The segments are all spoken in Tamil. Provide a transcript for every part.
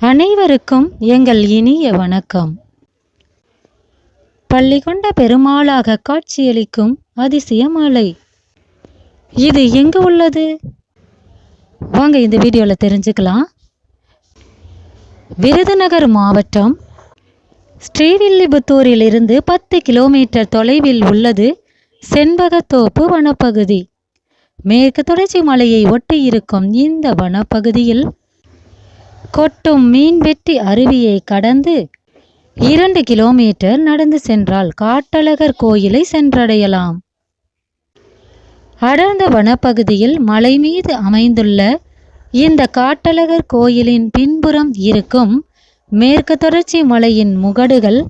அனைவருக்கும் எங்கள் இனிய வணக்கம். பள்ளி கொண்ட பெருமாளாக காட்சியளிக்கும் அதிசய மலை இது எங்கு உள்ளது? வாங்க இந்த வீடியோவில் தெரிஞ்சுக்கலாம். விருதுநகர் மாவட்டம் ஸ்ரீவில்லிபுத்தூரில் இருந்து பத்து கிலோமீட்டர் தொலைவில் உள்ளது செண்பகத்தோப்பு வனப்பகுதி. மேற்கு தொடர்ச்சி மலையை ஒட்டி இருக்கும் இந்த வனப்பகுதியில் கொட்டும் மீன்வெட்டி அருவியை கடந்து இரண்டு கிலோமீட்டர் நடந்து சென்றால் காட்டழகர் கோயிலை சென்றடையலாம். அடர்ந்த வனப்பகுதியில் மலை மீது அமைந்துள்ள இந்த காட்டழகர் கோயிலின் பின்புறம் இருக்கும் மேற்கு தொடர்ச்சி மலையின் முகடுகள்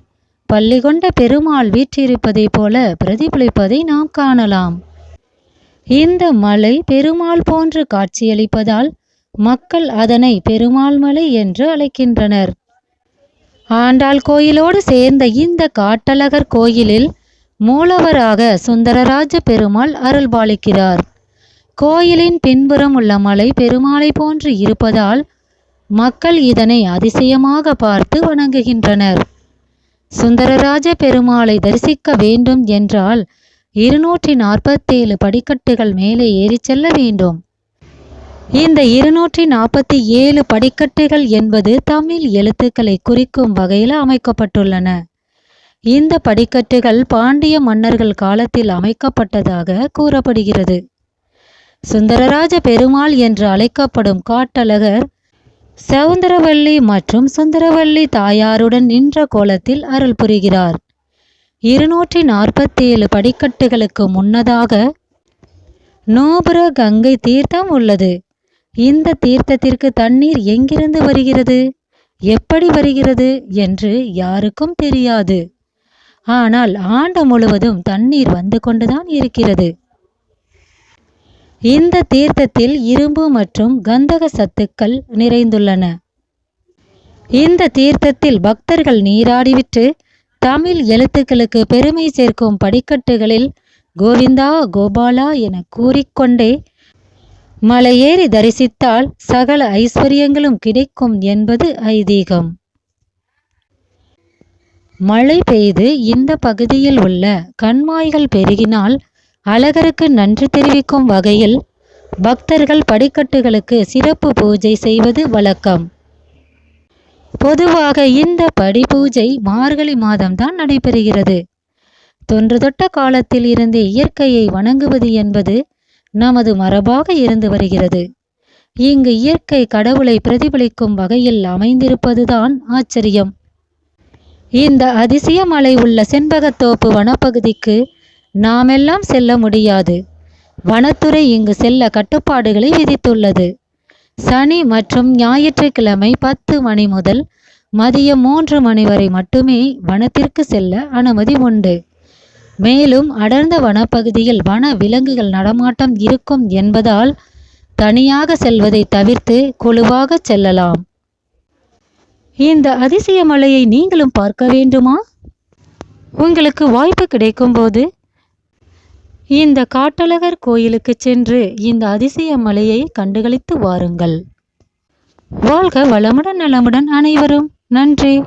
பள்ளி கொண்ட பெருமாள் வீற்றிருப்பதைப் போல பிரதிபலிப்பதை நாம் காணலாம். இந்த மலை பெருமாள் போன்று காட்சியளிப்பதால் மக்கள் அதனை பெருமாள் மலை என்று அழைக்கின்றனர். ஆண்டாள் கோயிலோடு சேர்ந்த இந்த காட்டழகர் கோயிலில் மூலவராக சுந்தரராஜ பெருமாள் அருள்பாலிக்கிறார். கோயிலின் பின்புறம் உள்ள மலை பெருமாளை போன்று இருப்பதால் மக்கள் இதனை அதிசயமாக பார்த்து வணங்குகின்றனர். சுந்தரராஜ பெருமாளை தரிசிக்க வேண்டும் என்றால் இருநூற்றி நாற்பத்தேழு படிக்கட்டுகள் மேலே ஏறிச் செல்ல வேண்டும். இந்த இருநூற்றி நாற்பத்தி ஏழு படிக்கட்டுகள் என்பது தமிழ் எழுத்துக்களை குறிக்கும் வகையில் அமைக்கப்பட்டுள்ளன. இந்த படிக்கட்டுகள் பாண்டிய மன்னர்கள் காலத்தில் அமைக்கப்பட்டதாக கூறப்படுகிறது. சுந்தரராஜ பெருமாள் என்று அழைக்கப்படும் காட்டழகர் சவுந்தரவல்லி மற்றும் சுந்தரவல்லி தாயாருடன் நின்ற கோலத்தில் அருள் புரிகிறார். இருநூற்றி நாற்பத்தேழு படிக்கட்டுகளுக்கு முன்னதாக நோபுர கங்கை தீர்த்தம் உள்ளது. இந்த தீர்த்தத்திற்கு தண்ணீர் எங்கிருந்து வருகிறது? எப்படி வருகிறது என்று யாருக்கும் தெரியாது. ஆனால் ஆண்டு முழுவதும் தண்ணீர் வந்து கொண்டுதான் இருக்கிறது. இந்த தீர்த்தத்தில் இரும்பு மற்றும் கந்தக சத்துக்கள் நிறைந்துள்ளன. இந்த தீர்த்தத்தில் பக்தர்கள் நீராடிவிட்டு தமிழ் எழுத்துக்களுக்கு பெருமை சேர்க்கும் படிக்கட்டுகளில் கோவிந்தா கோபாலா என கூறிக்கொண்டே மலையேறி தரிசித்தால் சகல ஐஸ்வர்யங்களும் கிடைக்கும் என்பது ஐதீகம். மழை பெய்து இந்த பகுதியில் உள்ள கண்மாய்கள் பெருகினால் அழகருக்கு நன்றி தெரிவிக்கும் வகையில் பக்தர்கள் படிக்கட்டுகளுக்கு சிறப்பு பூஜை செய்வது வழக்கம். பொதுவாக இந்த படி பூஜை மார்கழி மாதம்தான் நடைபெறுகிறது. தொன்று தொட்ட காலத்தில் இருந்து இயற்கையை வணங்குவது என்பது நமது மரபாக இருந்து வருகிறது. இங்கு இயற்கை கடவுளை பிரதிபலிக்கும் வகையில் அமைந்திருப்பதுதான் ஆச்சரியம். இந்த அதிசய மலை உள்ள செண்பகத்தோப்பு வனப்பகுதிக்கு நாமெல்லாம் செல்ல முடியாது. வனத்துறை இங்கு செல்ல கட்டுப்பாடுகளை விதித்துள்ளது. சனி மற்றும் ஞாயிற்றுக்கிழமை பத்து மணி முதல் மதியம் மூன்று மணி வரை மட்டுமே வனத்திற்கு செல்ல அனுமதி உண்டு. மேலும் அடர்ந்த வனப்பகுதியில் வன விலங்குகள் நடமாட்டம் இருக்கும் என்பதால் தனியாக செல்வதை தவிர்த்து குழுவாக செல்லலாம். இந்த அதிசய மலையை நீங்களும் பார்க்க வேண்டுமா? உங்களுக்கு வாய்ப்பு கிடைக்கும்போது இந்த காட்டழகர் கோயிலுக்கு சென்று இந்த அதிசய மலையை கண்டுகளித்து வாருங்கள். வாழ்க வளமுடன் நலமுடன் அனைவரும். நன்றி.